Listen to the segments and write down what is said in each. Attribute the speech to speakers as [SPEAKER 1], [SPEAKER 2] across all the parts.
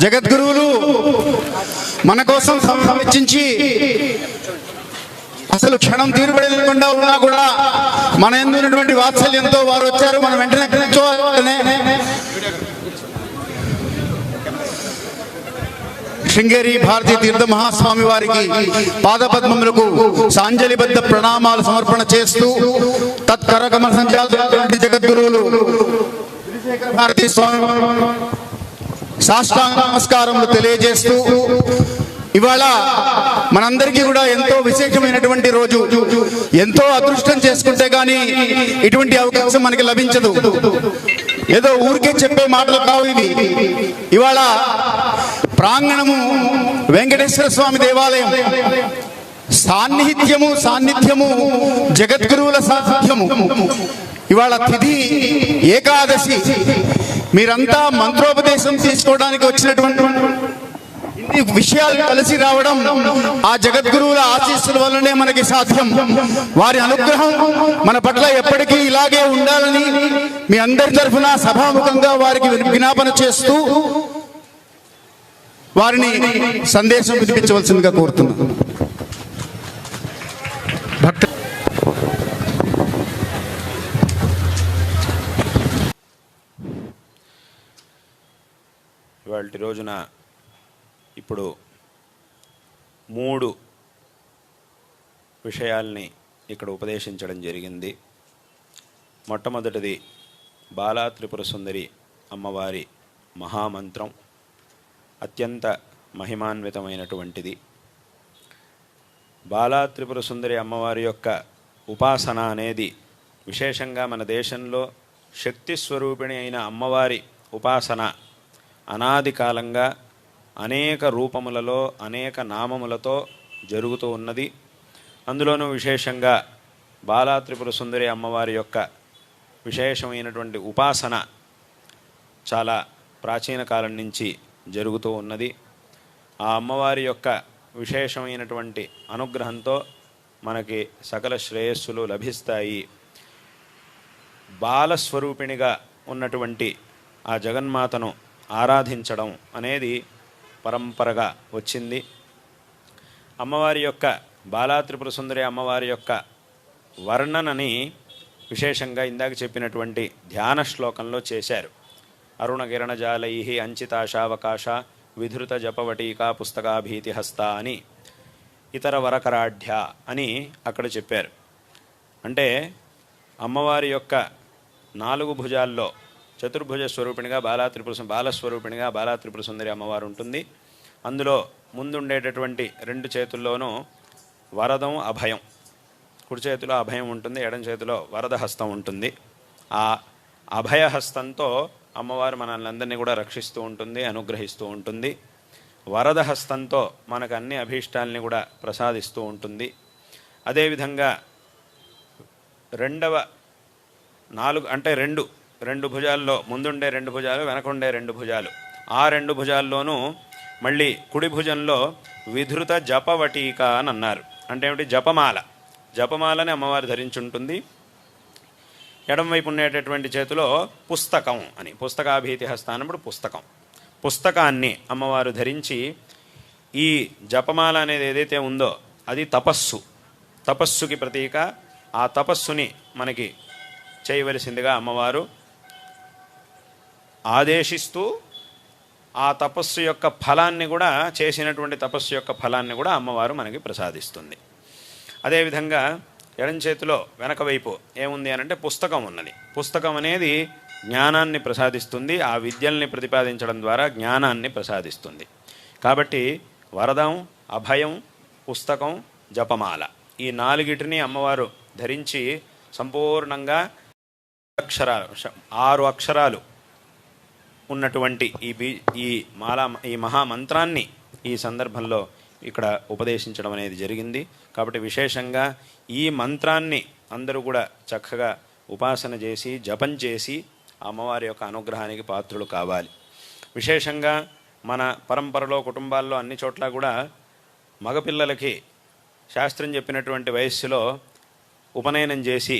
[SPEAKER 1] జగద్గురువులు మన కోసం సమయం వెచ్చించి అసలు క్షణం తీరుబడి లేకుండా ఉన్నా కూడా మన ఎందున్నటువంటి వాత్సల్యంతో వారు వచ్చారు. మనం వెంటనే కూర్చోవాలనే శృంగేరి భారతీ తీర్థ మహాస్వామి వారికి పాదపద్మములకు సాంజలిబద్ధ ప్రణామాలు సమర్పణ చేస్తూ తత్కరకమ సంచాలైనటువంటి జగద్గురువులు. భారతీ స్వామి సాష్టాంగ నమస్కారములు తెలియజేస్తూ ఇవాళ మనందరికీ కూడా ఎంతో విశేషమైనటువంటి రోజు. ఎంతో అదృష్టం చేసుకుంటే గాని ఇటువంటి అవకాశం మనకి లభించదు. ఏదో ఊరికే చెప్పే మాటలు కావు ఇవి. ఇవాళ ప్రాంగణము వెంకటేశ్వర స్వామి దేవాలయం. సాన్నిహిత్యము సాన్నిధ్యము జగద్గురువుల సాన్నిధ్యము. ఇవాళ తిథి ఏకాదశి. మీరంతా మంత్రోపదేశం తీసుకోవడానికి వచ్చినటువంటి ఇన్ని విషయాలు కలిసి రావడం ఆ జగద్గురువుల ఆశీస్సుల వల్లనే మనకి సాధ్యం. వారి అనుగ్రహం మన పట్ల ఎప్పటికీ ఇలాగే ఉండాలని మీ అందరి తరఫున సభాముఖంగా వారికి విజ్ఞాపన చేస్తూ వారిని సందేశం వినిపించవలసిందిగా కోరుతున్నాను.
[SPEAKER 2] ఇవాళ రోజున ఇప్పుడు మూడు విషయాల్ని ఇక్కడ ఉపదేశించడం జరిగింది. మొట్టమొదటిది బాలా త్రిపుర సుందరి అమ్మవారి మహామంత్రం. అత్యంత మహిమాన్వితమైనటువంటిది. బాలా త్రిపుర సుందరి అమ్మవారి యొక్క ఉపాసన అనేది విశేషంగా మన దేశంలో శక్తి స్వరూపిణి అయిన అమ్మవారి ఉపాసన అనాది కాలంగా అనేక రూపములలో అనేక నామములతో జరుగుతూ ఉన్నది. అందులోనూ విశేషంగా బాలాత్రిపుర సుందరి అమ్మవారి యొక్క విశేషమైనటువంటి ఉపాసన చాలా ప్రాచీన కాలం నుంచి జరుగుతూ ఉన్నది. ఆ అమ్మవారి యొక్క విశేషమైనటువంటి అనుగ్రహంతో మనకి సకల శ్రేయస్సులు లభిస్తాయి. బాలస్వరూపిణిగా ఉన్నటువంటి ఆ జగన్మాతను ఆరాధించడం అనేది పరంపరగా వచ్చింది. అమ్మవారి యొక్క బాలాత్రిపుర సుందరి అమ్మవారి యొక్క వర్ణనని విశేషంగా ఇందాక చెప్పినటువంటి ధ్యాన శ్లోకంలో చేశారు. అరుణ కిరణజాలై అంచితాశావకాశ విధృత జపవటీకా పుస్తకాభీతి హస్త అని ఇతర వరకరాఢ్య అని అక్కడ చెప్పారు. అంటే అమ్మవారి యొక్క నాలుగు భుజాల్లో చతుర్భుజ స్వరూపిణిగా బాలా త్రిపుర బాలస్వరూపిణిగా బాలా త్రిపుర సుందరి అమ్మవారు ఉంటుంది. అందులో ముందుండేటటువంటి రెండు చేతుల్లోనూ వరదం అభయం. కుడి చేతిలో అభయం ఉంటుంది ఎడం చేతిలో వరద హస్తం ఉంటుంది. ఆ అభయహస్తంతో అమ్మవారు మనల్ని అందరినీ కూడా రక్షిస్తూ ఉంటుంది అనుగ్రహిస్తూ ఉంటుంది. వరద హస్తంతో మనకు అన్ని అభీష్టాలని కూడా ప్రసాదిస్తూ ఉంటుంది. అదేవిధంగా రెండవ నాలుగు అంటే రెండు రెండు భుజాల్లో ముందుండే రెండు భుజాలు వెనకుండే రెండు భుజాలు. ఆ రెండు భుజాల్లోనూ మళ్ళీ కుడి భుజంలో విధృత జపవటీక అని అన్నారు. అంటే ఏమిటి? జపమాల. జపమాలని అమ్మవారు ధరించుంటుంది. ఎడమవైపు ఉండేటటువంటి చేతిలో పుస్తకం అని పుస్తకాభీతి హస్తానప్పుడు పుస్తకం. పుస్తకాన్ని అమ్మవారు ధరించి ఈ జపమాల అనేది ఏదైతే ఉందో అది తపస్సు. తపస్సుకి ప్రతీక. ఆ తపస్సుని మనకి చేయవలసిందిగా అమ్మవారు ఆదేశిస్తూ ఆ తపస్సు యొక్క ఫలాన్ని కూడా చేసినటువంటి తపస్సు యొక్క ఫలాన్ని కూడా అమ్మవారు మనకి ప్రసాదిస్తుంది. అదేవిధంగా ఎడం చేతిలో వెనక వైపు ఏముంది అని అంటే పుస్తకం ఉన్నది. పుస్తకం అనేది జ్ఞానాన్ని ప్రసాదిస్తుంది ఆ విద్యల్ని ప్రతిపాదించడం ద్వారా జ్ఞానాన్ని ప్రసాదిస్తుంది. కాబట్టి వరదం అభయం పుస్తకం జపమాల ఈ నాలుగిటిని అమ్మవారు ధరించి సంపూర్ణంగా అక్షరాలు ఆరు అక్షరాలు ఉన్నటువంటి ఈ బీ ఈ మాలా ఈ మహామంత్రాన్ని ఈ సందర్భంలో ఇక్కడ ఉపదేశించడం అనేది జరిగింది. కాబట్టి విశేషంగా ఈ మంత్రాన్ని అందరూ కూడా చక్కగా ఉపాసన చేసి జపం చేసి అమ్మవారి యొక్క అనుగ్రహానికి పాత్రులు కావాలి. విశేషంగా మన పరంపరలో కుటుంబాల్లో అన్ని చోట్ల కూడా మగపిల్లలకి శాస్త్రం చెప్పినటువంటి వయస్సులో ఉపనయనం చేసి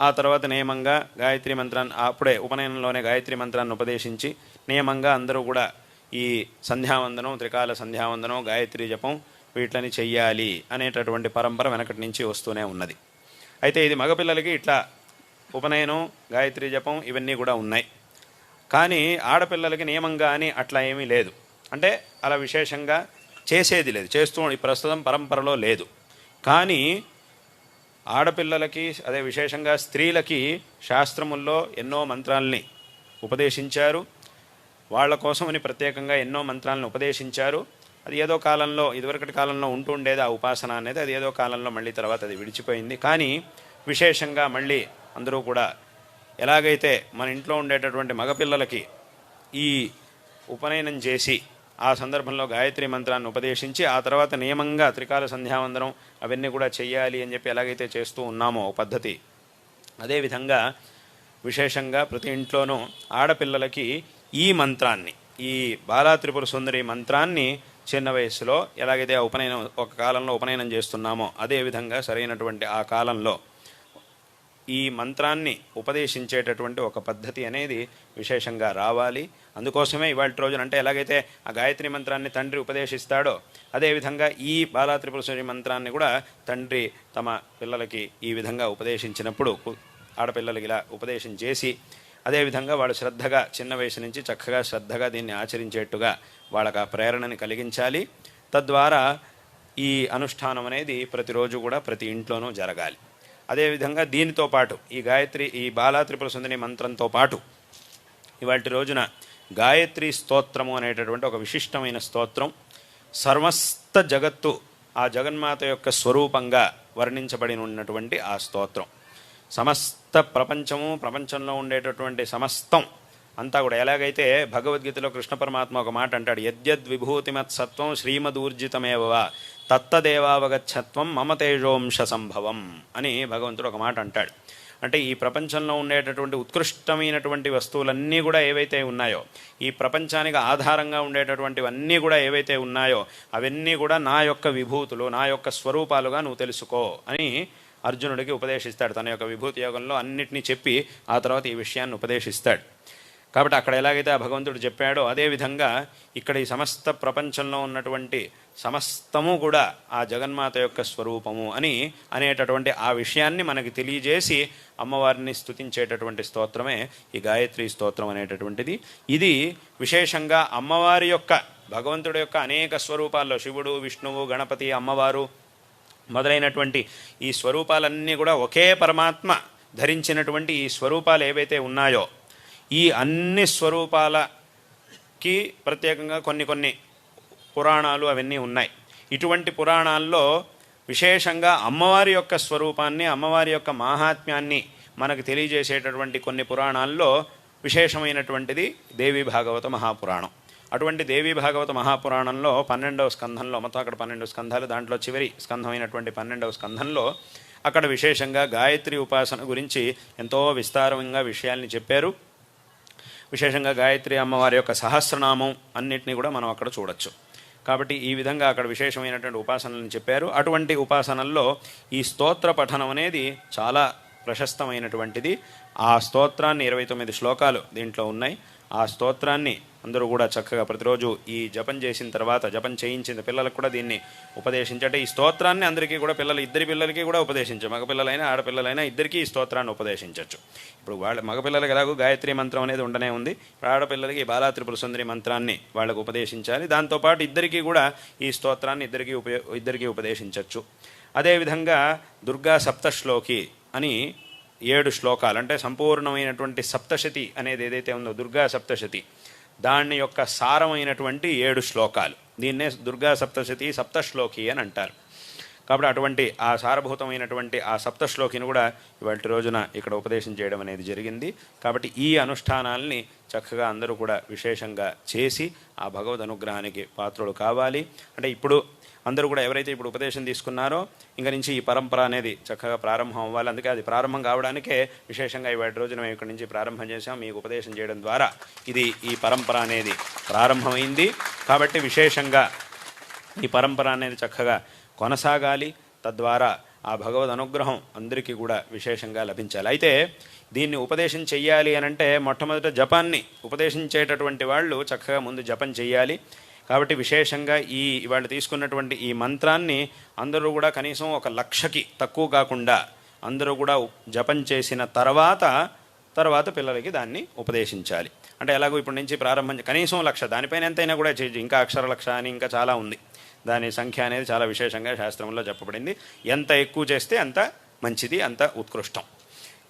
[SPEAKER 2] ఆ తర్వాత నియమంగా గాయత్రి మంత్రాన్ని అప్పుడే ఉపనయనంలోనే గాయత్రి మంత్రాన్ని ఉపదేశించి నియమంగా అందరూ కూడా ఈ సంధ్యావందనం త్రికాల సంధ్యావందనం గాయత్రి జపం వీటిని చెయ్యాలి అనేటటువంటి పరంపర వెనకటి నుంచి వస్తూనే ఉన్నది. అయితే ఇది మగపిల్లలకి ఇట్లా ఉపనయనం గాయత్రి జపం ఇవన్నీ కూడా ఉన్నాయి. కానీ ఆడపిల్లలకి నియమంగా అని అట్లా ఏమీ లేదు. అంటే అలా విశేషంగా చేసేది లేదు. చేస్తూ ఈ ప్రస్తుతం పరంపరలో లేదు. కానీ ఆడపిల్లలకి అదే విశేషంగా స్త్రీలకి శాస్త్రముల్లో ఎన్నో మంత్రాల్ని ఉపదేశించారు. వాళ్ళ కోసమని ప్రత్యేకంగా ఎన్నో మంత్రాలను ఉపదేశించారు. అది ఏదో కాలంలో ఇదివరకటి కాలంలో ఉంటూ ఉండేది ఆ ఉపాసన అనేది. అది ఏదో కాలంలో మళ్ళీ తర్వాత అది విడిచిపోయింది. కానీ విశేషంగా మళ్ళీ అందరూ కూడా ఎలాగైతే మన ఇంట్లో ఉండేటటువంటి మగపిల్లలకి ఈ ఉపనయనం చేసి ఆ సందర్భంలో గాయత్రి మంత్రాన్ని ఉపదేశించి ఆ తర్వాత నియమంగా త్రికాల సంధ్యావందనం అవన్నీ కూడా చెయ్యాలి అని చెప్పి ఎలాగైతే చేస్తూ ఉన్నామో ఓ పద్ధతి. అదేవిధంగా విశేషంగా ప్రతి ఇంట్లోనూ ఆడపిల్లలకి ఈ మంత్రాన్ని ఈ బాలా త్రిపుర సుందరి మంత్రాన్ని చిన్న వయసులో ఎలాగైతే ఆ ఉపనయనం ఒక కాలంలో ఉపనయనం చేస్తున్నామో అదేవిధంగా సరైనటువంటి ఆ కాలంలో ఈ మంత్రాన్ని ఉపదేశించేటటువంటి ఒక పద్ధతి అనేది విశేషంగా రావాలి. అందుకోసమే ఇవాళ రోజున అంటే ఎలాగైతే ఆ గాయత్రి మంత్రాన్ని తండ్రి ఉపదేశిస్తాడో అదేవిధంగా ఈ బాలా త్రిపుర మంత్రాన్ని కూడా తండ్రి తమ పిల్లలకి ఈ విధంగా ఉపదేశించినప్పుడు ఆడపిల్లలకి ఇలా ఉపదేశం చేసి అదేవిధంగా వాళ్ళు శ్రద్ధగా చిన్న వయసు నుంచి చక్కగా శ్రద్ధగా దీన్ని ఆచరించేట్టుగా వాళ్ళకి ఆ ప్రేరణని కలిగించాలి. తద్వారా ఈ అనుష్ఠానం అనేది ప్రతిరోజు కూడా ప్రతి ఇంట్లోనూ జరగాలి. అదేవిధంగా దీనితో పాటు ఈ గాయత్రి ఈ బాలా త్రిపుర సుందరి మంత్రంతో పాటు ఇవాటి రోజున గాయత్రి స్తోత్రము అనేటటువంటి ఒక విశిష్టమైన స్తోత్రం. సర్వస్త జగత్తు ఆ జగన్మాత యొక్క స్వరూపంగా వర్ణించబడి ఉన్నటువంటి ఆ స్తోత్రం. సమస్త ప్రపంచము ప్రపంచంలో ఉండేటటువంటి సమస్తం అంతా కూడా. ఎలాగైతే భగవద్గీతలో కృష్ణ పరమాత్మ ఒక మాట అంటాడు యద్యద్ విభూతిమత్సత్వం శ్రీమదూర్జితమేవ తత్తదేవావగచ్చత్వం మమ తేజోంశ సంభవం అని భగవంతుడు ఒక మాట అంటాడు. అంటే ఈ ప్రపంచంలో ఉండేటటువంటి ఉత్కృష్టమైనటువంటి వస్తువులన్నీ కూడా ఏవైతే ఉన్నాయో ఈ ప్రపంచానికి ఆధారంగా ఉండేటటువంటివన్నీ కూడా ఏవైతే ఉన్నాయో అవన్నీ కూడా నా యొక్క విభూతులు నా యొక్క స్వరూపాలుగా నువ్వు తెలుసుకో అని అర్జునుడికి ఉపదేశిస్తాడు. తన యొక్క విభూతి యోగంలో అన్నిటినీ చెప్పి ఆ తర్వాత ఈ విషయాన్ని ఉపదేశిస్తాడు. కాబట్టి అక్కడ ఎలాగైతే ఆ భగవంతుడు చెప్పాడో అదేవిధంగా ఇక్కడ ఈ సమస్త ప్రపంచంలో ఉన్నటువంటి సమస్తము కూడా ఆ జగన్మాత యొక్క స్వరూపము అని అనేటటువంటి ఆ విషయాన్ని మనకి తెలియజేసి అమ్మవారిని స్తుతించేటటువంటి స్తోత్రమే ఈ గాయత్రి స్తోత్రం అనేటటువంటిది. ఇది విశేషంగా అమ్మవారి యొక్క భగవంతుడి యొక్క అనేక స్వరూపాల్లో శివుడు విష్ణువు గణపతి అమ్మవారు మొదలైనటువంటి ఈ స్వరూపాలన్నీ కూడా ఒకే పరమాత్మ ధరించినటువంటి ఈ స్వరూపాలు ఏవైతే ఉన్నాయో ఈ అన్ని స్వరూపాలకి ప్రత్యేకంగా కొన్ని కొన్ని పురాణాలు అవన్నీ ఉన్నాయి. ఇటువంటి పురాణాల్లో విశేషంగా అమ్మవారి యొక్క స్వరూపాన్ని అమ్మవారి యొక్క మాహాత్మ్యాన్ని మనకు తెలియజేసేటటువంటి కొన్ని పురాణాల్లో విశేషమైనటువంటిది దేవి భాగవత మహాపురాణం. అటువంటి దేవి భాగవత మహాపురాణంలో పన్నెండవ స్కంధంలో మొత్తం అక్కడ పన్నెండు స్కంధాలు దాంట్లో చివరి స్కంధమైనటువంటి పన్నెండవ స్కంధంలో అక్కడ విశేషంగా గాయత్రి ఉపాసన గురించి ఎంతో విస్తారంగా విషయాల్ని చెప్పారు. విశేషంగా గాయత్రి అమ్మవారి యొక్క సహస్రనామం అన్నిటినీ కూడా మనం అక్కడ చూడొచ్చు. కాబట్టి ఈ విధంగా అక్కడ విశేషమైనటువంటి ఉపాసనలను చెప్పారు. అటువంటి ఉపాసనల్లో ఈ స్తోత్ర పఠనం అనేది చాలా ప్రశస్తమైనటువంటిది. ఆ స్తోత్రాన్ని ఇరవై తొమ్మిది శ్లోకాలు దీంట్లో ఉన్నాయి. ఆ స్తోత్రాన్ని అందరూ కూడా చక్కగా ప్రతిరోజు ఈ జపం చేసిన తర్వాత జపం చేయించిన పిల్లలకు కూడా దీన్ని ఉపదేశించంటే ఈ స్తోత్రాన్ని అందరికీ కూడా పిల్లలు ఇద్దరి పిల్లలకి కూడా ఉపదేశించు. మగపిల్లలైనా ఆడపిల్లలైనా ఇద్దరికీ ఈ స్తోత్రాన్ని ఉపదేశించవచ్చు ఇప్పుడు వాళ్ళ మగపిల్లలకి ఎలాగో గాయత్రి మంత్రం అనేది ఉండనే ఉంది. ఇప్పుడు ఆడపిల్లలకి ఈ బాలా త్రిపుర సుందరి మంత్రాన్ని వాళ్ళకు ఉపదేశించాలి. దాంతోపాటు ఇద్దరికీ కూడా ఈ స్తోత్రాన్ని ఇద్దరికీ ఉపయో ఇద్దరికీ ఉపదేశించవచ్చు అదేవిధంగా దుర్గా సప్తశ్లోకి అని ఏడు శ్లోకాలు అంటే సంపూర్ణమైనటువంటి సప్తశతి అనేది ఏదైతే ఉందో దుర్గా సప్తశతి దాని యొక్క సారమైనటువంటి ఏడు శ్లోకాలు. దీన్నే దుర్గా సప్తశతి సప్తశ్లోకి అని అంటారు. కాబట్టి అటువంటి ఆ సారభూతమైనటువంటి ఆ సప్తశ్లోకిని కూడా ఇవాటి రోజున ఇక్కడ ఉపదేశం చేయడం అనేది జరిగింది. కాబట్టి ఈ అనుష్ఠానాల్ని చక్కగా అందరూ కూడా విశేషంగా చేసి ఆ భగవద్ అనుగ్రహానికి పాత్రులు కావాలి. అంటే ఇప్పుడు అందరూ కూడా ఎవరైతే ఇప్పుడు ఉపదేశం తీసుకున్నారో ఇంక నుంచి ఈ పరంపర అనేది చక్కగా ప్రారంభం అవ్వాలి. అందుకే అది ప్రారంభం కావడానికే విశేషంగా ఇవాటి రోజున మేము ఇక్కడి నుంచి ప్రారంభం చేసాం మీకు ఉపదేశం చేయడం ద్వారా ఇది ఈ పరంపర అనేది ప్రారంభమైంది. కాబట్టి విశేషంగా ఈ పరంపర అనేది చక్కగా కొనసాగాలి. తద్వారా ఆ భగవద్ అనుగ్రహం అందరికీ కూడా విశేషంగా లభించాలి. అయితే దీన్ని ఉపదేశం చెయ్యాలి అని అంటే మొట్టమొదట జపాన్ని ఉపదేశించేటటువంటి వాళ్ళు చక్కగా ముందు జపం చెయ్యాలి. కాబట్టి విశేషంగా ఈ ఇవాళ తీసుకున్నటువంటి ఈ మంత్రాన్ని అందరూ కూడా కనీసం ఒక లక్షకి తక్కువ కాకుండా అందరూ కూడా జపం చేసిన తర్వాత తర్వాత పిల్లలకి దాన్ని ఉపదేశించాలి. అంటే ఎలాగో ఇప్పటి నుంచి ప్రారంభం కనీసం లక్ష దానిపైన ఎంతైనా కూడా చేయొచ్చు ఇంకా అక్షర లక్ష అని ఇంకా చాలా ఉంది. దాని సంఖ్య అనేది చాలా విశేషంగా శాస్త్రంలో చెప్పబడింది. ఎంత ఎక్కువ చేస్తే అంత మంచిది అంత ఉత్కృష్టం.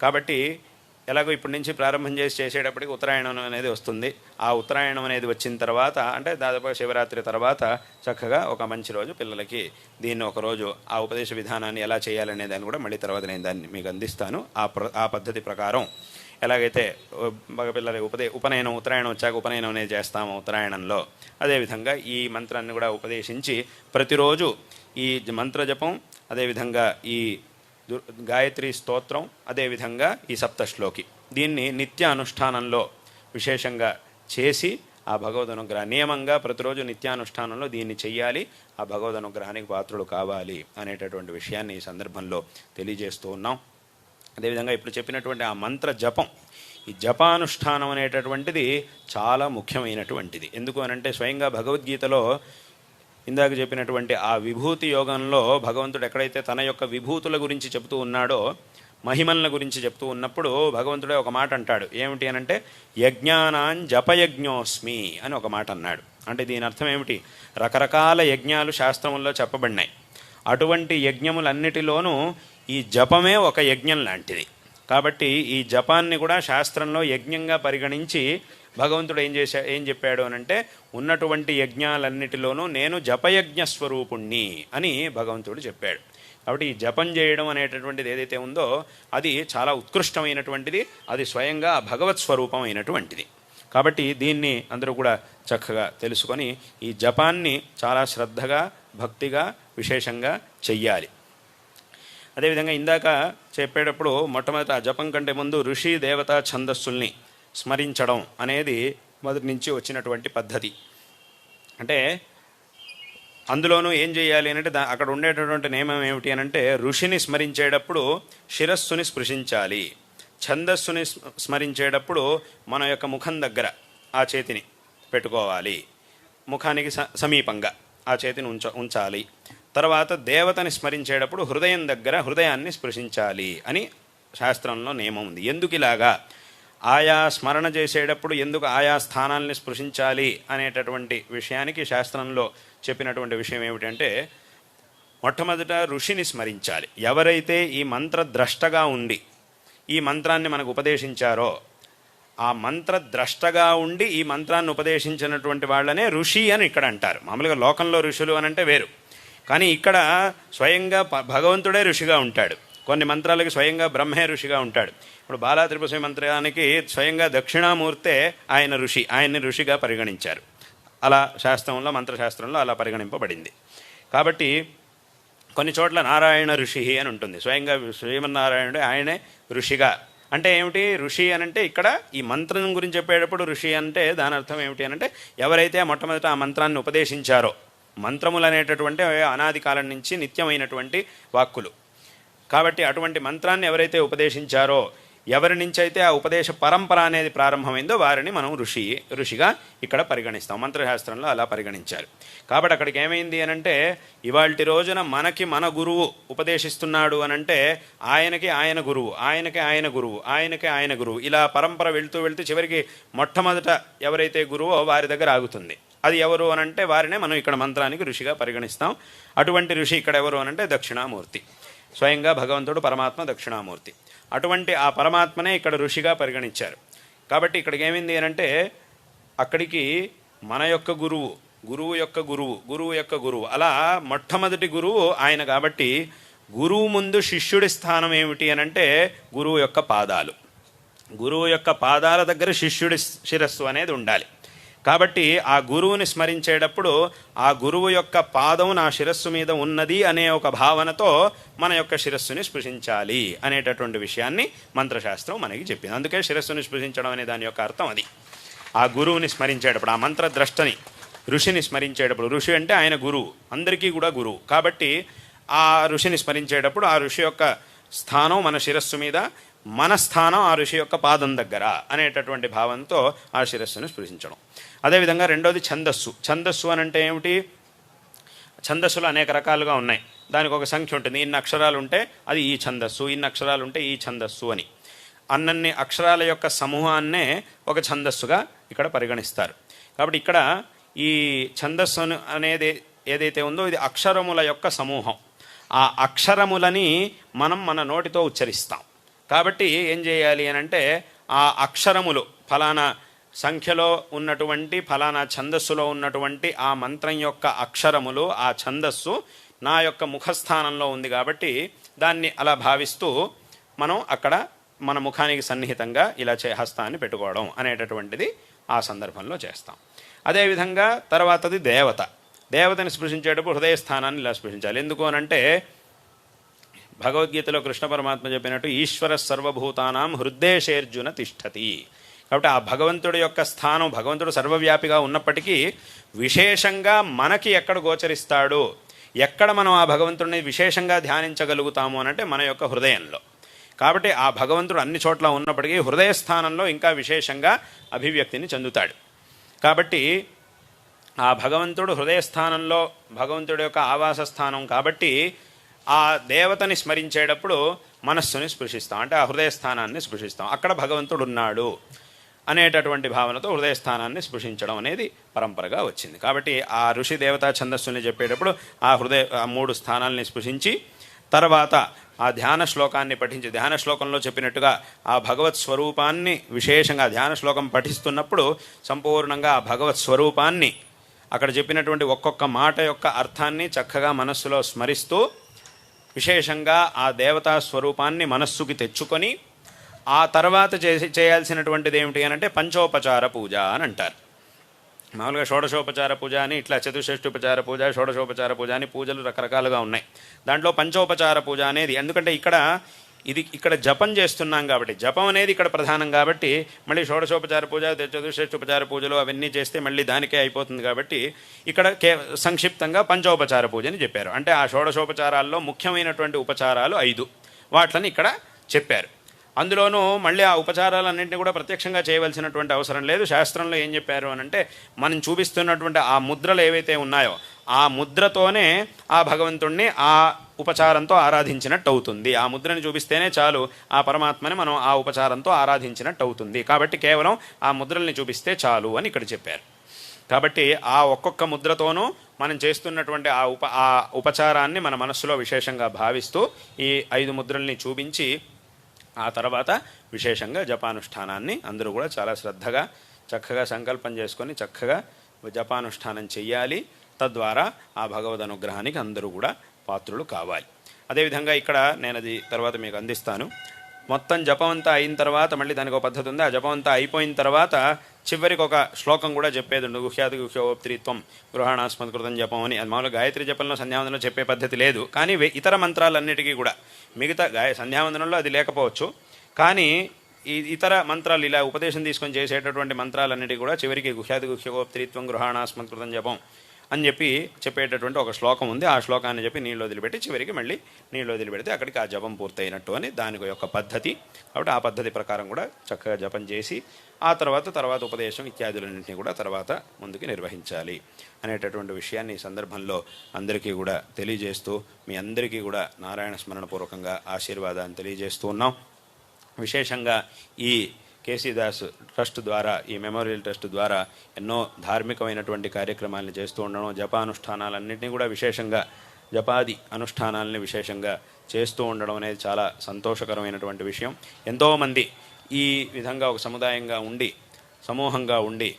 [SPEAKER 2] కాబట్టి ఎలాగో ఇప్పటి నుంచి ప్రారంభం చేసి చేసేటప్పటికి ఉత్తరాయణం అనేది వస్తుంది. ఆ ఉత్తరాయణం అనేది వచ్చిన తర్వాత అంటే దాదాపు శివరాత్రి తర్వాత చక్కగా ఒక మంచి రోజు పిల్లలకి దీన్ని ఒకరోజు ఆ ఉపదేశ విధానాన్ని ఎలా చేయాలనే దాన్ని కూడా మళ్ళీ తర్వాత నేను దాన్ని మీకు అందిస్తాను. ఆ ప్ర ఆ పద్ధతి ప్రకారం ఎలాగైతే ఉ, పిల్లల ఉపదే ఉపనయనం ఉత్తరాయణం వచ్చాక ఉపనయనం అనేది చేస్తాము ఉత్తరాయణంలో అదేవిధంగా ఈ మంత్రాన్ని కూడా ఉపదేశించి ప్రతిరోజు ఈ మంత్ర జపం అదేవిధంగా ఈ గాయత్రి స్తోత్రం అదేవిధంగా ఈ సప్తశ్లోకి. దీన్ని నిత్య అనుష్ఠానంలో విశేషంగా చేసి ఆ భగవద్ అనుగ్రహ నియమంగా ప్రతిరోజు నిత్యానుష్ఠానంలో దీన్ని చెయ్యాలి ఆ భగవద్ అనుగ్రహానికి పాత్రుడు కావాలి అనేటటువంటి విషయాన్ని ఈ సందర్భంలో తెలియజేస్తూ ఉన్నాం. అదేవిధంగా ఇప్పుడు చెప్పినటువంటి ఆ మంత్ర జపం ఈ జపానుష్ఠానం అనేటటువంటిది చాలా ముఖ్యమైనటువంటిది. ఎందుకు అనంటే స్వయంగా భగవద్గీతలో ఇందాక చెప్పినటువంటి ఆ విభూతి యోగంలో భగవంతుడు ఎక్కడైతే తన యొక్క విభూతుల గురించి చెబుతూ ఉన్నాడో మహిమల గురించి చెప్తూ ఉన్నప్పుడు భగవంతుడే ఒక మాట అంటాడు. ఏమిటి అనంటే యజ్ఞానాన్ జపయజ్ఞోస్మి అని ఒక మాట అన్నాడు. అంటే దీని అర్థం ఏమిటి? రకరకాల యజ్ఞాలు శాస్త్రముల్లో చెప్పబడినాయి. అటువంటి యజ్ఞములన్నిటిలోనూ ఈ జపమే ఒక యజ్ఞం లాంటిది. కాబట్టి ఈ జపాన్ని కూడా శాస్త్రంలో యజ్ఞంగా పరిగణించి భగవంతుడు ఏం చేశా ఏం చెప్పాడు అనంటే ఉన్నటువంటి యజ్ఞాలన్నిటిలోనూ నేను జపయజ్ఞ స్వరూపుణ్ణి అని భగవంతుడు చెప్పాడు. కాబట్టి ఈ జపం చేయడం అనేటటువంటిది ఏదైతే ఉందో అది చాలా ఉత్కృష్టమైనటువంటిది అది స్వయంగా భగవత్ స్వరూపం అయినటువంటిది. కాబట్టి దీన్ని అందరూ కూడా చక్కగా తెలుసుకొని ఈ జపాన్ని చాలా శ్రద్ధగా భక్తిగా విశేషంగా చెయ్యాలి. అదేవిధంగా ఇందాక చెప్పేటప్పుడు మొట్టమొదట ఆ జపం కంటే ముందు ఋషి దేవతా ఛందస్సుల్ని స్మరించడం అనేది మొదటి నుంచి వచ్చినటువంటి పద్ధతి. అంటే అందులోనూ ఏం చేయాలి అంటే దా అక్కడ ఉండేటటువంటి నియమం ఏమిటి అని అంటే ఋషిని స్మరించేటప్పుడు శిరస్సుని స్పృశించాలి. ఛందస్సుని స్మరించేటప్పుడు మన యొక్క ముఖం దగ్గర ఆ చేతిని పెట్టుకోవాలి. ముఖానికి స- సమీపంగా ఆ చేతిని ఉంచ ఉంచాలి. తర్వాత దేవతని స్మరించేటప్పుడు హృదయం దగ్గర హృదయాన్ని స్పృశించాలి అని శాస్త్రంలో నియమం ఉంది. ఎందుకు ఇలాగా ఆయా స్మరణ చేసేటప్పుడు ఎందుకు ఆయా స్థానాల్ని స్పృశించాలి అనేటటువంటి విషయానికి శాస్త్రంలో చెప్పినటువంటి విషయం ఏమిటంటే మొట్టమొదట ఋషిని స్మరించాలి. ఎవరైతే ఈ మంత్ర ద్రష్టగా ఉండి ఈ మంత్రాన్ని మనకు ఉపదేశించారో ఆ మంత్ర ద్రష్టగా ఉండి ఈ మంత్రాన్ని ఉపదేశించినటువంటి వాళ్ళనే ఋషి అని ఇక్కడ అంటారు. మామూలుగా లోకంలో ఋషులు అని అంటే వేరు. కానీ ఇక్కడ స్వయంగా భగవంతుడే ఋషిగా ఉంటాడు. కొన్ని మంత్రాలకి స్వయంగా బ్రహ్మే ఋషిగా ఉంటాడు. ఇప్పుడు బాలా త్రిపుర మంత్రానికి స్వయంగా దక్షిణామూర్తే ఆయన ఋషి ఆయన్ని ఋషిగా పరిగణించారు. అలా శాస్త్రంలో మంత్రశాస్త్రంలో అలా పరిగణింపబడింది. కాబట్టి కొన్ని చోట్ల నారాయణ ఋషి అని ఉంటుంది. స్వయంగా శ్రీమన్నారాయణుడు ఆయనే ఋషిగా. అంటే ఏమిటి? ఋషి అని అంటే ఇక్కడ ఈ మంత్రం గురించి చెప్పేటప్పుడు ఋషి అంటే దాని అర్థం ఏమిటి అని అంటే ఎవరైతే మొట్టమొదట ఆ మంత్రాన్ని ఉపదేశించారో మంత్రములు అనేటటువంటి అనాది కాలం నుంచి నిత్యమైనటువంటి వాక్కులు. కాబట్టి అటువంటి మంత్రాన్ని ఎవరైతే ఉపదేశించారో ఎవరి నుంచి అయితే ఆ ఉపదేశ పరంపర అనేది ప్రారంభమైందో వారిని మనం ఋషి ఋషిగా ఇక్కడ పరిగణిస్తాం. మంత్రశాస్త్రంలో అలా పరిగణించారు. కాబట్టి అక్కడికి ఏమైంది అని అంటే ఇవాళ రోజున మనకి మన గురువు ఉపదేశిస్తున్నాడు అనంటే ఆయనకి ఆయన గురువు ఆయనకి ఆయన గురువు ఆయనకి ఆయన గురువు. ఇలా పరంపర వెళ్తూ వెళ్తూ చివరికి మొట్టమొదట ఎవరైతే గురువో వారి దగ్గర ఆగుతుంది. అది ఎవరు అనంటే వారినే మనం ఇక్కడ మంత్రానికి ఋషిగా పరిగణిస్తాం. అటువంటి ఋషి ఇక్కడ ఎవరు అనంటే దక్షిణామూర్తి. స్వయంగా భగవంతుడు పరమాత్మ దక్షిణామూర్తి. అటువంటి ఆ పరమాత్మనే ఇక్కడ ఋషిగా పరిగణించారు. కాబట్టి ఇక్కడికి ఏమైంది అని అంటే అక్కడికి మన యొక్క గురువు గురువు యొక్క గురువు గురువు యొక్క గురువు అలా మొట్టమొదటి గురువు ఆయన కాబట్టి గురువు ముందు శిష్యుడి స్థానం ఏమిటి అని అంటే గురువు యొక్క పాదాలు. గురువు యొక్క పాదాల దగ్గర శిష్యుడి శిరస్సు అనేది ఉండాలి. కాబట్టి ఆ గురువుని స్మరించేటప్పుడు ఆ గురువు యొక్క పాదం నా శిరస్సు మీద ఉన్నది అనే ఒక భావనతో మన యొక్క శిరస్సుని స్పృశించాలి అనేటటువంటి విషయాన్ని మంత్రశాస్త్రం మనకి చెప్పింది. అందుకే శిరస్సుని స్పృశించడం అనే దాని యొక్క అర్థం అది. ఆ గురువుని స్మరించేటప్పుడు ఆ మంత్రద్రష్టని ఋషిని స్మరించేటప్పుడు ఋషి అంటే ఆయన గురువు అందరికీ కూడా గురువు. కాబట్టి ఆ ఋషిని స్మరించేటప్పుడు ఆ ఋషి యొక్క స్థానం మన శిరస్సు మీద మన స్థానం ఆ ఋషి యొక్క పాదం దగ్గర అనేటటువంటి భావంతో ఆ శిరస్సును స్పృశించడం. అదేవిధంగా రెండోది ఛందస్సు. ఛందస్సు అని అంటే ఏమిటి? ఛందస్సులు అనేక రకాలుగా ఉన్నాయి. దానికి ఒక సంఖ్య ఉంటుంది. ఇన్ని అక్షరాలు ఉంటే అది ఈ ఛందస్సు ఇన్ని అక్షరాలు ఉంటే ఈ ఛందస్సు అని. అన్నన్ని అక్షరాల యొక్క సమూహాన్నే ఒక ఛందస్సుగా ఇక్కడ పరిగణిస్తారు. కాబట్టి ఇక్కడ ఈ ఛందస్సు అనేది ఏదైతే ఉందో ఇది అక్షరముల యొక్క సమూహం. ఆ అక్షరములని మనం మన నోటితో ఉచ్చరిస్తాం. కాబట్టి ఏం చేయాలి అని అంటే ఆ అక్షరములు ఫలానా సంఖ్యలో ఉన్నటువంటి ఫలానా ఛందస్సులో ఉన్నటువంటి ఆ మంత్రం యొక్క అక్షరములు ఆ ఛందస్సు నా యొక్క ముఖస్థానంలో ఉంది కాబట్టి దాన్ని అలా భావిస్తూ మనం అక్కడ మన ముఖానికి సన్నిహితంగా ఇలా చే హస్తాన్ని పెట్టుకోవడం అనేటటువంటిది ఆ సందర్భంలో చేస్తాం. అదేవిధంగా తర్వాతది దేవత. దేవతని స్పృశించేటప్పుడు హృదయ స్థానాన్ని ఇలా స్పృశించాలి. ఎందుకు అనంటే భగవద్గీతలో కృష్ణ పరమాత్మ చెప్పినట్టు ఈశ్వర సర్వభూతానాం హృదయశేర్జున తిష్టతి. కాబట్టి ఆ భగవంతుడి యొక్క స్థానం భగవంతుడు సర్వవ్యాపిగా ఉన్నప్పటికీ విశేషంగా మనకి ఎక్కడ గోచరిస్తాడు ఎక్కడ మనం ఆ భగవంతుడిని విశేషంగా ధ్యానించగలుగుతాము అనంటే మన యొక్క హృదయంలో. కాబట్టి ఆ భగవంతుడు అన్ని చోట్ల ఉన్నప్పటికీ హృదయ స్థానంలో ఇంకా విశేషంగా అభివ్యక్తిని చెందుతాడు. కాబట్టి ఆ భగవంతుడు హృదయ స్థానంలో భగవంతుడి యొక్క ఆవాస స్థానం కాబట్టి ఆ దేవతని స్మరించేటప్పుడు మనస్సుని స్పృశిస్తాం. అంటే ఆ హృదయ స్థానాన్ని స్పృశిస్తాం. అక్కడ భగవంతుడు ఉన్నాడు అనేటటువంటి భావనతో హృదయ స్థానాన్ని స్పృశించడం అనేది పరంపరగా వచ్చింది. కాబట్టి ఆ ఋషి దేవతా ఛందస్సుని చెప్పేటప్పుడు ఆ హృదయ ఆ మూడు స్థానాల్ని స్పృశించి తర్వాత ఆ ధ్యాన శ్లోకాన్ని పఠించి ధ్యాన శ్లోకంలో చెప్పినట్టుగా ఆ భగవత్ స్వరూపాన్ని విశేషంగా ధ్యాన శ్లోకం పఠిస్తున్నప్పుడు సంపూర్ణంగా ఆ భగవత్ స్వరూపాన్ని అక్కడ చెప్పినటువంటి ఒక్కొక్క మాట యొక్క అర్థాన్ని చక్కగా మనస్సులో స్మరిస్తూ విశేషంగా ఆ దేవతా స్వరూపాన్ని మనస్సుకి తెచ్చుకొని ఆ తర్వాత చేసి చేయాల్సినటువంటిది ఏమిటి అని అంటే పంచోపచార పూజ అని అంటారు. మామూలుగా షోడశోపచార పూజ అని ఇట్లా చతుషష్ఠోపచార పూజ షోడశోపచార పూజ అని పూజలు రకరకాలుగా ఉన్నాయి. దాంట్లో పంచోపచార పూజ అనేది ఎందుకంటే ఇక్కడ ఇది ఇక్కడ జపం చేస్తున్నాం కాబట్టి జపం అనేది ఇక్కడ ప్రధానం కాబట్టి మళ్ళీ షోడశోపచార పూజ చతుషష్ఠోపచార పూజలు అవన్నీ చేస్తే మళ్ళీ దానికే అయిపోతుంది కాబట్టి ఇక్కడ కే సంక్షిప్తంగా పంచోపచార పూజ అని చెప్పారు. అంటే ఆ షోడశోపచారాల్లో ముఖ్యమైనటువంటి ఉపచారాలు ఐదు. వాటిని ఇక్కడ చెప్పారు. అందులోనూ మళ్ళీ ఆ ఉపచారాలన్నింటినీ కూడా ప్రత్యక్షంగా చేయవలసినటువంటి అవసరం లేదు. శాస్త్రంలో ఏం చెప్పారు అని అంటే మనం చూపిస్తున్నటువంటి ఆ ముద్రలు ఏవైతే ఉన్నాయో ఆ ముద్రతోనే ఆ భగవంతుణ్ణి ఆ ఉపచారంతో ఆరాధించినట్టు అవుతుంది ఆ ముద్రని చూపిస్తేనే చాలు ఆ పరమాత్మని మనం ఆ ఉపచారంతో ఆరాధించినట్టు అవుతుంది కాబట్టి కేవలం ఆ ముద్రల్ని చూపిస్తే చాలు అని ఇక్కడ చెప్పారు. కాబట్టి ఆ ఒక్కొక్క ముద్రతోనూ మనం చేస్తున్నటువంటి ఆ ఉప ఆ ఉపచారాన్ని మన మనస్సులో విశేషంగా భావిస్తూ ఈ ఐదు ముద్రల్ని చూపించి ఆ తర్వాత విశేషంగా జపానుష్ఠానాన్ని అందరూ కూడా చాలా శ్రద్ధగా చక్కగా సంకల్పం చేసుకొని చక్కగా జపానుష్ఠానం చెయ్యాలి. తద్వారా ఆ భగవద్ అనుగ్రహానికి అందరూ కూడా పాత్రులు కావాలి. అదేవిధంగా ఇక్కడ నేను అది తర్వాత మీకు అందిస్తాను. మొత్తం జపం అంతా అయిన తర్వాత మళ్ళీ దానికి ఒక పద్ధతి ఉంది. ఆ జపం అంతా అయిపోయిన తర్వాత చివరికి ఒక శ్లోకం కూడా చెప్పేది ఉండు గుహ్యాతి గుహ్యోప్త్రిత్వం గృహాణాస్మత్కృతం జపం అని. అది మామూలుగా గాయత్రి జపంలో సంధ్యావందనంలో చెప్పే పద్ధతి లేదు. కానీ వే- ఇతర మంత్రాలన్నిటికీ కూడా. మిగతా గాయ సంధ్యావందనంలో అది లేకపోవచ్చు. కానీ ఈ ఇతర మంత్రాలు ఇలా ఉపదేశం తీసుకొని చేసేటటువంటి మంత్రాలన్నిటికీ కూడా చివరికి గుహ్యాతి గుహ్యోప్త్రిత్వం గృహాణాస్మత్కృతం జపం అని చెప్పి చెప్పేటటువంటి ఒక శ్లోకం ఉంది. ఆ శ్లోకాన్ని చెప్పి నీళ్ళు వదిలిపెట్టి చివరికి మళ్ళీ నీళ్ళు వదిలిపెడితే అక్కడికి ఆ జపం పూర్తయినట్టు అని దాని యొక్క పద్ధతి. కాబట్టి ఆ పద్ధతి ప్రకారం కూడా చక్కగా జపం చేసి ఆ తర్వాత తర్వాత ఉపదేశం ఇత్యాదులన్నింటినీ కూడా తర్వాత ముందుకు నిర్వహించాలి అనేటటువంటి విషయాన్ని ఈ సందర్భంలో అందరికీ కూడా తెలియజేస్తూ మీ అందరికీ కూడా నారాయణ స్మరణపూర్వకంగా ఆశీర్వాదాన్ని తెలియజేస్తూ ఉన్నాం. విశేషంగా ఈ కేసీదాస్ ట్రస్ట్ ద్వారా ఈ మెమోరియల్ ట్రస్ట్ ద్వారా ఎన్నో ధార్మికమైనటువంటి కార్యక్రమాలను చేస్తూ ఉండడం జపానుష్ఠానాలన్నింటినీ కూడా విశేషంగా జపాది అనుష్ఠానాలని విశేషంగా చేస్తూ ఉండడం అనేది చాలా సంతోషకరమైనటువంటి విషయం. ఎంతోమంది ఈ విధంగా ఒక సముదాయంగా ఉండి సమూహంగా ఉండి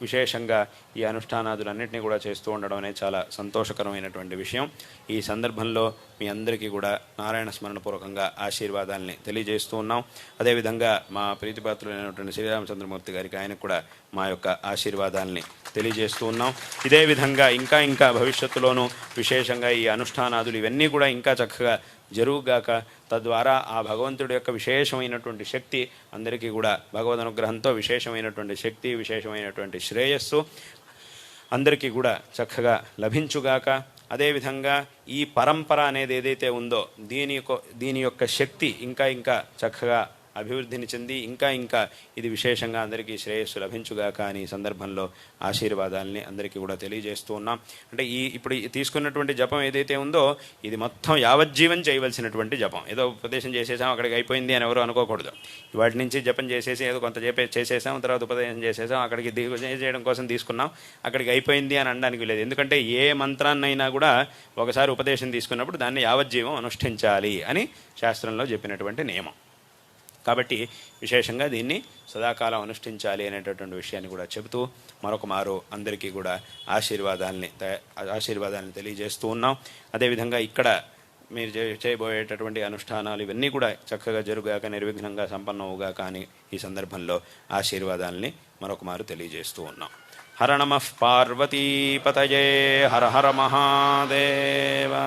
[SPEAKER 2] విశేషంగా ఈ అనుష్ఠానాదులన్నింటినీ కూడా చేస్తూ ఉండడం అనేది చాలా సంతోషకరమైనటువంటి విషయం. ఈ సందర్భంలో మీ అందరికీ కూడా నారాయణ స్మరణపూర్వకంగా ఆశీర్వాదాలని తెలియజేస్తూ ఉన్నాం. అదేవిధంగా మా ప్రీతిపాత్రులైనటువంటి శ్రీరామచంద్రమూర్తి గారికి ఆయనకు కూడా మా యొక్క ఆశీర్వాదాలని తెలియజేస్తూ ఉన్నాం. ఇదే విధంగా ఇంకా ఇంకా భవిష్యత్తులోనూ విశేషంగా ఈ అనుష్ఠానాదులు ఇవన్నీ కూడా ఇంకా చక్కగా జరుగుగాక తద్వారా ఆ భగవంతుడి యొక్క విశేషమైనటువంటి శక్తి అందరికీ కూడా భగవద్ అనుగ్రహంతో విశేషమైనటువంటి శక్తి విశేషమైనటువంటి శ్రేయస్సు అందరికీ కూడా చక్కగా లభించుగాక అదేవిధంగా ఈ పరంపర అనేది ఏదైతే ఉందో దీని దీని యొక్క శక్తి ఇంకా ఇంకా చక్కగా అభివృద్ధిని చెంది ఇంకా ఇంకా ఇది విశేషంగా అందరికీ శ్రేయస్సు లభించుగాక అని సందర్భంలో ఆశీర్వాదాలని అందరికీ కూడా తెలియజేస్తూ ఉన్నాం. అంటే ఈ ఇప్పుడు ఈ తీసుకున్నటువంటి జపం ఏదైతే ఉందో ఇది మొత్తం యావజ్జీవం చేయవలసినటువంటి జపం. ఏదో ఉపదేశం చేసేసాం అక్కడికి అయిపోయింది అని ఎవరు అనుకోకూడదు. వాటి నుంచి జపం చేసేసి ఏదో కొంత చెప్పే చేసేసాం తర్వాత ఉపదేశం చేసేసాం అక్కడికి దిగు చేయడం కోసం తీసుకున్నాం అక్కడికి అయిపోయింది అని అనడానికి లేదు ఎందుకంటే ఏ మంత్రాన్నైనా కూడా ఒకసారి ఉపదేశం తీసుకున్నప్పుడు దాన్ని యావజ్జీవం అనుష్ఠించాలి అని శాస్త్రంలో చెప్పినటువంటి నియమం. కాబట్టి విశేషంగా దీన్ని సదాకాలం అనుష్ఠించాలి అనేటటువంటి విషయాన్ని కూడా చెబుతూ మరొక మారు అందరికీ కూడా ఆశీర్వాదాలని ఆశీర్వాదాలను తెలియజేస్తూ ఉన్నాం. అదేవిధంగా ఇక్కడ మీరు చేయబోయేటటువంటి అనుష్ఠానాలు ఇవన్నీ కూడా చక్కగా జరుగుగాక నిర్విఘ్నంగా సంపన్నవుగా కానీ ఈ సందర్భంలో ఆశీర్వాదాలని మరొక మారు తెలియజేస్తూ ఉన్నాం. హర నమ పార్వతీపతయే హర హర మహాదేవా.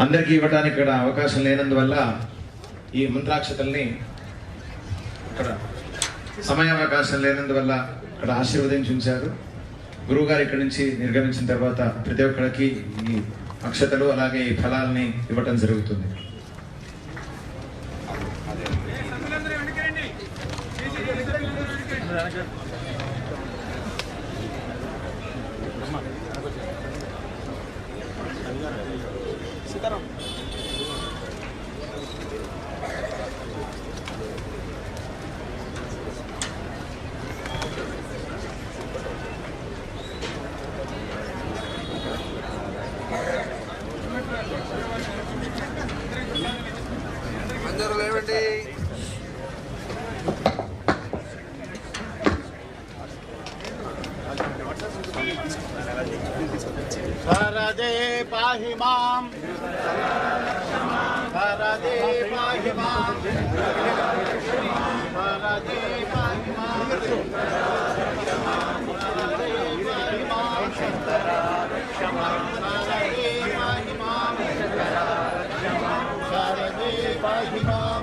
[SPEAKER 3] అందరికీ ఇవ్వడానికి ఇక్కడ అవకాశం లేనందువల్ల ఈ మంత్రాక్షతల్ని ఇక్కడ సమయావకాశం లేనందువల్ల ఇక్కడ ఆశీర్వదించి ఉంచారు గురువు ఇక్కడి నుంచి నిర్గమించిన తర్వాత ప్రతి ఒక్కరికి ఈ అక్షతలు అలాగే ఈ ఫలాల్ని ఇవ్వటం జరుగుతుంది
[SPEAKER 4] అందరూ లేవండి
[SPEAKER 1] వరదే పాహి మాం వరదే పాహి మాం వరదే పాహి మాం వరదే పాహి మాం వరదే పాహి మాం వరదే పాహి మాం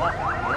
[SPEAKER 4] What?